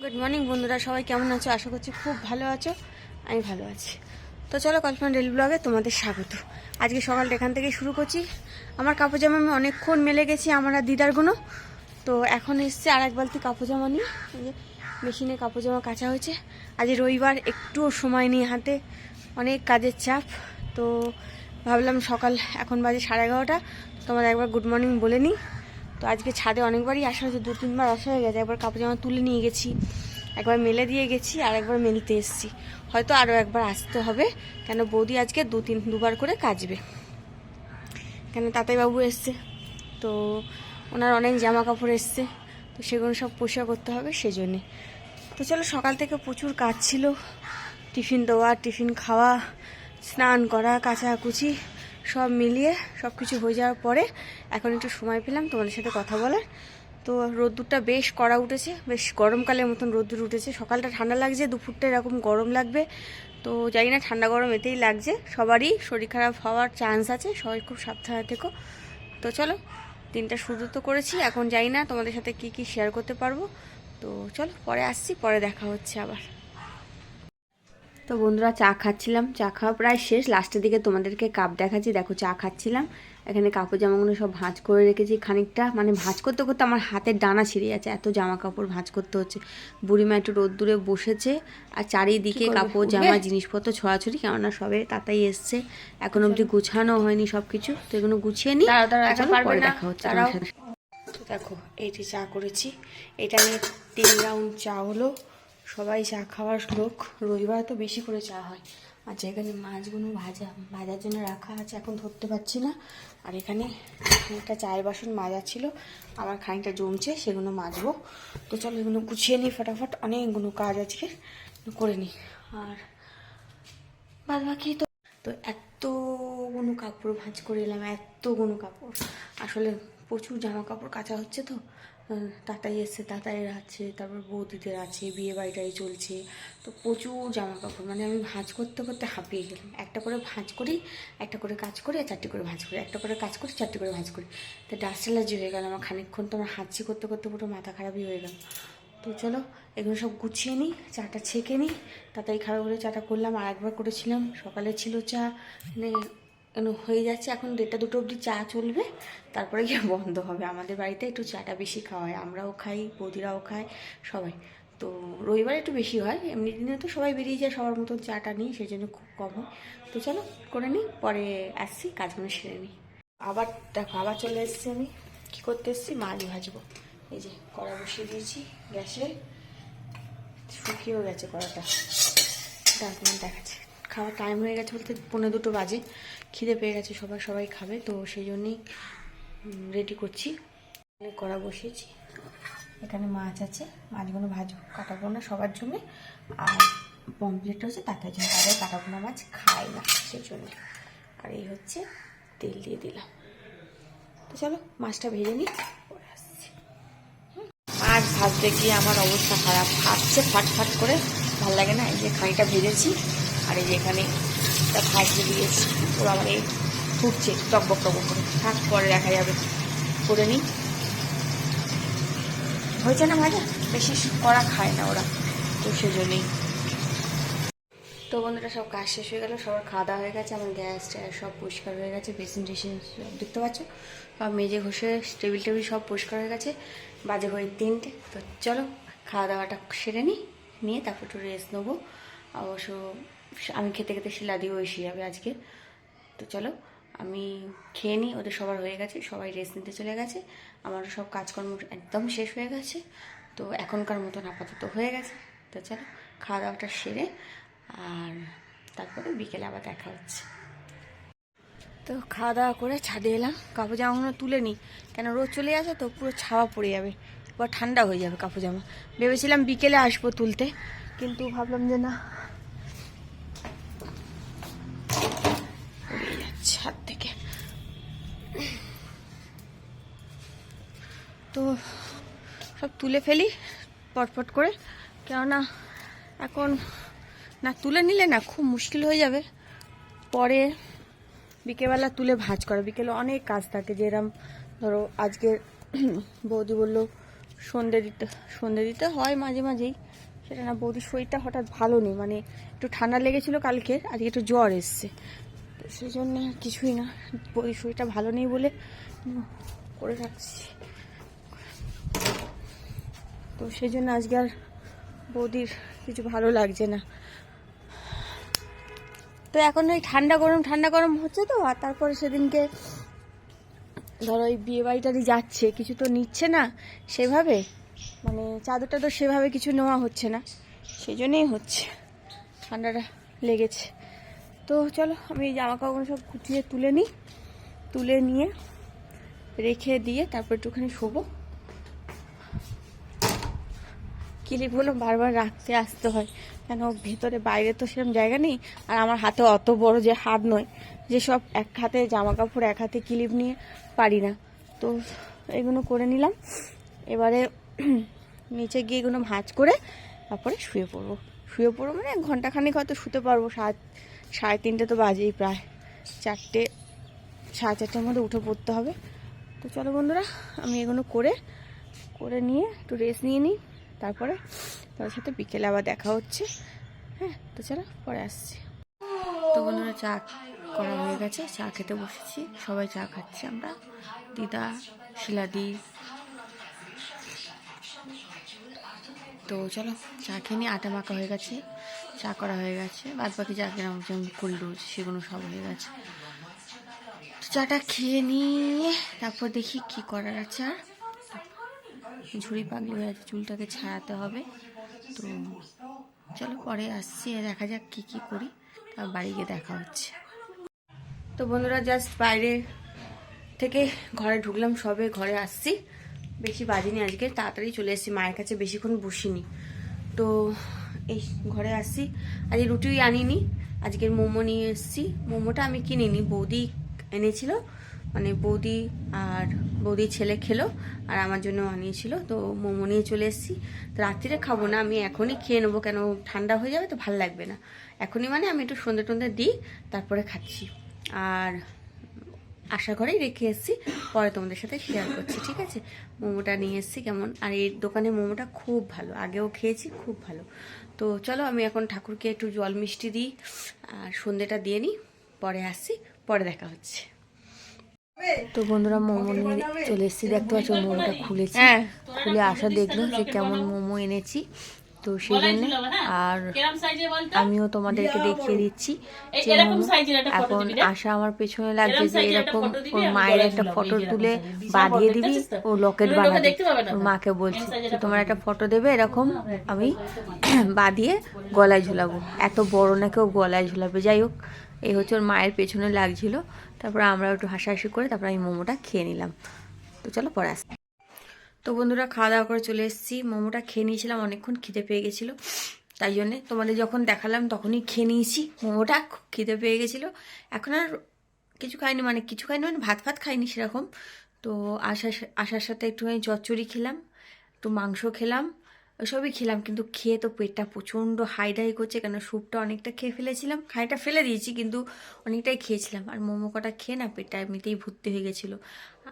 Good morning বন্ধুরা, সবাই কেমন আছো? আশা করছি খুব ভালো আছো। আমি ভালো আছি। তো চলো কল্পনা রেল ব্লগে তোমাদের স্বাগত। আজকে সকালটা এখান থেকে শুরু করছি। আমার কাপড় জামা আমি অনেকক্ষণ মেলে গেছি আমার দিদারগুলো তো এখন এসছে আর এক বালতি কাপড় জামা নিয়ে যে মেশিনে কাপড় জামা কাচা হয়েছে। আজ রবিবার, একটুও সময় নেই হাতে। অনেক কাজের চাপ। তো ভাবলাম সকাল এখন বাজে সাড়ে এগারোটা। তোমাদের একবার গুড মর্নিং বলে নিই। তো আজকে ছাদে অনেকবারই আসা হয়েছে, দু, তিনবার আসা হয়ে গেছে। একবার কাপড় জামা তুলে নিয়ে গেছি, একবার মেলে দিয়ে গেছি, আর একবার মেলতে এসেছি। হয়তো আরও একবার আসতে হবে, কেন বৌদি আজকে দু, তিন, দুবার করে কাচবে কেন তাতাইবাবু এসছে, তো ওনার অনেক জামা কাপড় এসছে, তো সেগুলো সব পরিষ্কার করতে হবে সেই জন্যে তো চলো, সকাল থেকে প্রচুর কাজ ছিল। টিফিন দেওয়া, টিফিন খাওয়া, স্নান করা, কাচাকুচি সব মিলিয়ে সব কিছু হয়ে যাওয়ার পরে এখন একটু সময় পেলাম তোমাদের সাথে কথা বলার। তো রোদ্দুরটা বেশ কড়া উঠেছে, বেশ গরমকালের মতন রোদ্দুর উঠেছে। সকালটা ঠান্ডা লাগছে, দুপুরটা এরকম গরম লাগবে। তো জানি না, ঠান্ডা গরম এতেই লাগছে। সবারই শরীর খারাপ হওয়ার চান্স আছে, সবাই খুব সাবধানে থেকো। তো চলো, দিনটা শুরু তো করেছি। এখন জানি না তোমাদের সাথে কি কি শেয়ার করতে পারব। তো চলো, পরে আসছি, পরে দেখা হচ্ছে আবার। তো বন্ধুরা চা খাচ্ছিলাম। চা খাওয়া প্রায় শেষ। লাস্টের দিকে তোমাদেরকে কাপ দেখাচ্ছি। দেখো চা খাচ্ছিলাম। এখানে কাপড় জামাগুলো সব ভাঁজ করে রেখেছি খানিকটা। মানে ভাঁজ করতে করতে আমার হাতের ডানা ছিঁড়ে যাচ্ছে এত জামা কাপড় ভাঁজ করতে হচ্ছে। বুড়িমা একটু রোদ্দুরে বসেছে। আর চারিদিকে কাপড় জামা জিনিসপত্র ছড়াছড়ি কেননা সবে তাতাই এসছে। এখন অবধি গুছানো হয়নি সব কিছু তো এগুলো গুছিয়ে নিই পরে দেখা হচ্ছে দেখো এইটি চা করেছি। এটা নিয়ে তিন রাউন্ড চা হলো। সবাই চা খাওয়ার লোক। রবিবার তো বেশি করে চা হয়। আচ্ছা এখানে মাছগুলো ভাজা, ভাজার জন্য রাখা আছে, এখন ধরতে পারছি না। আর এখানে একটা চায়ের বাসন মাজা ছিল আমার খানিকটা জমছে, সেগুলো মাজবো। তো চলো এগুলো গুছিয়ে নিই ফটাফট, অনেকগুলো কাজ আজকে করে নিই। আর বাদ বাকি তো তো এতগুলো কাপড় ভাঁজ করে এলাম, এতগুলো কাপড়। আসলে প্রচুর জামা কাপড় কাচা হচ্ছে তো তাতাই এসছে, তাতাইয়ের আছে, তারপর বৌদিদের আছে বিয়ে বাড়িটাই চলছে। তো প্রচুর জামা কাপড় মানে আমি ভাঁজ করতে করতে হাঁপিয়ে গেলাম। একটা করে ভাঁজ করি, একটা করে কাজ করি, আর চারটে করে ভাঁজ করি। একটা করে কাজ করি, চারটে করে ভাঁজ করি। তো ডাস্ট অ্যালার্জি হয়ে গেল আমার খানিকক্ষণ, তো আমার হাঁচি করতে করতে পুরো মাথা খারাপই হয়ে গেল। তো চলো, এগুলো সব গুছিয়ে নিই, চাটা ছেঁকে নিই, তাতাই খারাপ করে চাটা করলাম। আর একবার করেছিলাম, সকালে ছিল চা মানে কেন হয়ে যাচ্ছে? এখন দেড়টা দুটো অবধি চা চলবে, তারপরে গিয়ে বন্ধ হবে। আমাদের বাড়িতে একটু চাটা বেশি খাওয়া হয়, আমরাও খাই, বৌদিরাও খায়, সবাই। তো রবিবার একটু বেশি হয়, এমনি দিনে তো সবাই বেরিয়ে যায়, সবার মতো চাটা নিই সেই জন্য খুব কম হয়। তো চলো, করে নিই, পরে আসছি, কাজগুলো সেরে নিই। আবার দেখো, আবার চলে এসেছি আমি। কী করতে এসেছি? মাছ ভাজবো। এই যে কড়া বসিয়ে দিয়েছি গ্যাসে। শুকিয়েও গেছে কড়াটা। দেখাচ্ছে। খাওয়ার টাইম হয়ে গেছে বলতে পনেরো দুটো বাজে। খিদে পেয়ে গেছে সবাই সবাই খাবে। তো সেই জন্যই রেডি করছি। কড়া বসিয়েছি। এখানে মাছ আছে। মাছগুলো ভাজ কাটাবো না, সবার জন্য। আর পমপ্লেট হচ্ছে তাদের জন্য তাদের কাটাবো না মাছ খায় না সেই জন্য। আর এই হচ্ছে তেল দিয়ে দিলাম। তো চলো, মাছটা ভেজে নিই। মাছ ভাজতে গিয়ে আমার অবস্থা খারাপ। ফাটছে ফাট ফাট করে। ভালো লাগে না? এই যে খানিটা ভেজেছি। আর এই এখানে একটা ভাজতে দিয়েছি। আমার এই ফুটছে টকবক টকবক করে। থাক, পরে দেখা যাবে। করে নিই। হয়েছে না ভাজা? বেশি করা খায় না ওরা। তো সেজন্যই। তো বন্ধুরা, সব কাজ শেষ হয়ে গেল। সবার খাওয়া দাওয়া হয়ে গেছে। আমার গ্যাস ট্যাস সব পরিষ্কার হয়ে গেছে। বেসিন টেসিন সব দেখতে পাচ্ছ? সব মেজে ঘষে, টেবিল টেবিল সব পরিষ্কার হয়ে গেছে। বাজে হয়ে তিনটে। তো চলো, খাওয়া দাওয়াটা সেরে নিই। নিয়ে তারপর একটু রেস্ট নেব। অবশ্য আমি খেতে খেতে শিলা দিয়েও এসে যাবে আজকে। তো চলো, আমি খেয়ে নিই, ওদের সবার হয়ে গেছে, সবাই রেস্ট নিতে চলে গেছে। আমার সব কাজকর্ম একদম শেষ হয়ে গেছে। তো এখনকার মতন আপাতত হয়ে গেছে। তো চলো, খাওয়া দাওয়াটা সেরে আর তারপরে বিকেলে আবার দেখা হচ্ছে। তো খাওয়া দাওয়া করে ছাদে এলাম। কাপড় জামাগুলো তুলে নিই কেন রোদ চলে আসে তো পুরো ছাওয়া পড়ে যাবে। এবার ঠান্ডা হয়ে যাবে কাপড় জামা। ভেবেছিলাম বিকেলে আসব তুলতে, কিন্তু ভাবলাম যে না তো সব তুলে ফেলি, পটপট করে। কেননা এখন না তুলে নিলে না খুব মুশকিল হয়ে যাবে। পরে বিকেলবেলা তুলে ভাঁজ করা। বিকেলে অনেক কাজ থাকে যেরম ধরো আজকে বৌদি বলল সন্ধে দিতে সন্ধে দিতে হয় মাঝে মাঝেই। সেটা না বৌদির শরীরটা হঠাৎ ভালো নেই মানে একটু ঠান্ডা লেগেছিল কালকে আজকে একটু জ্বর এসছে। সেই জন্য কিছুই না, বৌদির শরীরটা ভালো নেই বলে করে রাখছি। তো সেই জন্য আজকে আর বৌদির কিছু ভালো লাগছে না। তো এখন ওই ঠান্ডা গরম ঠান্ডা গরম হচ্ছে তো, আর তারপরে সেদিনকে ধরো ওই বিয়ে বাড়িটারি যাচ্ছে, কিছু তো নিচ্ছে না সেভাবে মানে চাদরটা তো সেভাবে কিছু নেওয়া হচ্ছে না সেই জন্যেই হচ্ছে ঠান্ডাটা লেগেছে। তো চলো, আমি জামা কাপড় সব গুছিয়ে তুলে নিই, তুলে নিয়ে রেখে দিয়ে তারপর একটুখানি শোবো। ক্লিপগুলো বারবার রাখতে আসতে হয়। কেন? ভেতরে বাইরে তো সেরকম জায়গা নেই। আর আমার হাতে অত বড় যে হাত নয়, যে সব এক হাতে জামা কাপড় এক হাতে ক্লিপ নিয়ে পারি না। তো এগুলো করে নিলাম। এবারে নিচে গিয়ে এগুলো ভাঁজ করে তারপরে শুয়ে পড়ব। শুয়ে পড়ব মানে ঘন্টাখানেক হয়তো শুতে পারব, সাত, সাড়ে তিনটে তো বাজেই প্রায়। চারটে, সাড়ে চারটের মধ্যে উঠে পড়তে হবে। তো চলো বন্ধুরা, আমি এগুলো করে করে নিয়ে একটু রেস্ট নিয়ে নিই। তারপরে তোমার সাথে বিকেলে আবার দেখা হচ্ছে। হ্যাঁ তো চলো পরে আসছি। তো বন্ধুরা চা করা হয়ে গেছে, চা খেতে বসেছি। সবাই চা খাচ্ছি আমরা। দিদা, শিলাদি। তো চলো চা খেয়ে নিই আটা মাখা হয়ে গেছে, চা করা হয়ে গেছে। বাদ বাকি যা কেনা যেমন ফুল সেগুলো সব হয়ে গেছে। তো চাটা খেয়ে নিয়ে তারপর দেখি কি করার আছে আর। ঝুড়ি পাগলি হয়ে আছে, চুলটাকে ছাড়াতে হবে। তো চলো পরে আসছি, দেখা যাক কি কি করি। তারপর বাড়ি গিয়ে দেখা হচ্ছে। তো বন্ধুরা জাস্ট বাইরে থেকে ঘরে ঢুকলাম, সবে ঘরে আসছি। বেশি বাজিনি আজকে, তাড়াতাড়ি চলে এসেছি, মায়ের কাছে বেশিক্ষণ বসিনি। তো এই ঘরে আসছি। আজকে রুটি আনিনি, আজকের মোমো নিয়ে এসেছি। মোমোটা আমি কিনিনি, বৌদি এনেছিল। মানে বৌদি আর বৌদির ছেলে খেলো, আর আমার জন্য আনিয়েছিল। তো মোমো নিয়ে চলে এসেছি। তো রাত্রিরে খাব না, আমি এখনই খেয়ে নেব, কেন ঠান্ডা হয়ে যাবে তো ভালো লাগবে না। এখনই মানে আমি একটু সন্ধ্যে টন্ধে দিই, তারপরে খাচ্ছি। আর আশা ঘরেই রেখে এসেছি, পরে তোমাদের সাথে শেয়ার করছি, ঠিক আছে? মোমোটা নিয়ে এসেছি কেমন? আর এই দোকানে মোমোটা খুব ভালো, আগেও খেয়েছি, খুব ভালো। তো চলো আমি এখন ঠাকুরকে একটু জল মিষ্টি দিই, আর সন্ধ্যেটা দিয়ে নিই, পরে আসছি, পরে দেখা হচ্ছে। তো বন্ধুরা মোমো নিয়ে চলে এসেছি। দেখতে পাচ্ছ মোমোটা খুলেছি। খুলে আসা দেখল যে কেমন মোমো এনেছি। তো সেই জন্য আর আমিও তোমাদেরকে দেখিয়ে দিচ্ছি যে এখন আশা আমার পেছনে লাগছে যে এরকম ওর মায়ের একটা ফটো তুলে বাঁধিয়ে দিবি। ও লকেট বানাবে। ওর মাকে বলছি যে তোমার একটা ফটো দেবে এরকম আমি বাঁধিয়ে গলায় ঝুলাবো। এত বড় না কেউ গলায় ঝুলাবে? যাই হোক এই হচ্ছে ওর মায়ের পেছনে লাগছিল। তারপরে আমরা একটু হাসাহাসি করে তারপর আমি মোমোটা খেয়ে নিলাম। তো চলো পরে আসি। তো বন্ধুরা, খাওয়া দাওয়া করে চলে এসেছি। মোমোটা খেয়ে নিয়েছিলাম, অনেকক্ষণ খিদে পেয়ে গেছিল। তাই জন্যে তোমাদের যখন দেখালাম তখনই খেয়ে নিয়েছি। মোমোটা খিদে পেয়ে গেছিল। এখন আর কিছু খাইনি মানে কিছু খাইনি মানে ভাত ফাত খাইনি সেরকম। তো আসার আসার সাথে একটুখানি চচ্চড়ি খেলাম, একটু মাংস খেলাম ওসবই খেলাম, কিন্তু খেয়ে তো পেটটা প্রচণ্ড হাই হাইডাই করছে কেন স্যুপটা অনেকটা খেয়ে ফেলেছিলাম খাইটা ফেলে দিয়েছি, কিন্তু অনেকটাই খেয়েছিলাম। আর মোমো কটা খেয়ে না পেটটা এমনিতেই ভর্তি হয়ে গেছিল।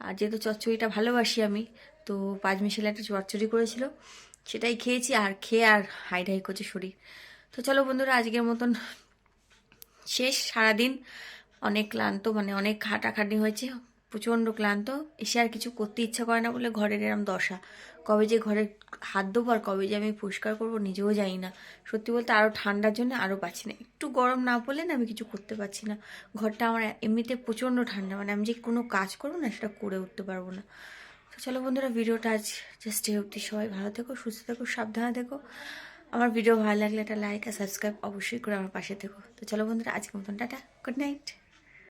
আর যেহেতু চচ্চড়িটা ভালোবাসি আমি, তো পাঁচ মিশালে একটা চচ্চড়ি করেছিল, সেটাই খেয়েছি, আর খেয়ে আর হাই হাইডাই করছে শরীর। তো চলো বন্ধুরা, আজকের মতন শেষ, সারাদিন অনেক ক্লান্ত মানে অনেক খাটাখাটি হয়েছে। প্রচণ্ড ক্লান্ত, এসে আর কিছু করতে ইচ্ছা করে না বলে ঘরের এরম দশা। কবে যে ঘরে হাত দেবো আর কবে যে আমি পরিষ্কার করব নিজেও জানি না। সত্যি বলতে আরও ঠান্ডার জন্য আরও পাচ্ছি না। একটু গরম না পড়লে না আমি কিছু করতে পারছি না। ঘরটা আমার এমনিতে প্রচণ্ড ঠান্ডা মানে আমি যে কোনো কাজ করব না সেটা করে উঠতে পারব না। তো চলো বন্ধুরা, ভিডিওটা আজ জাস্ট এই অবধি। সবাই ভালো থেকো, সুস্থ থেকো, সাবধানে থেকো। আমার ভিডিও ভালো লাগলে একটা লাইক আর সাবস্ক্রাইব অবশ্যই করে আমার পাশে থেকো। তো চলো বন্ধুরা আজকে মতন টাটা গুড নাইট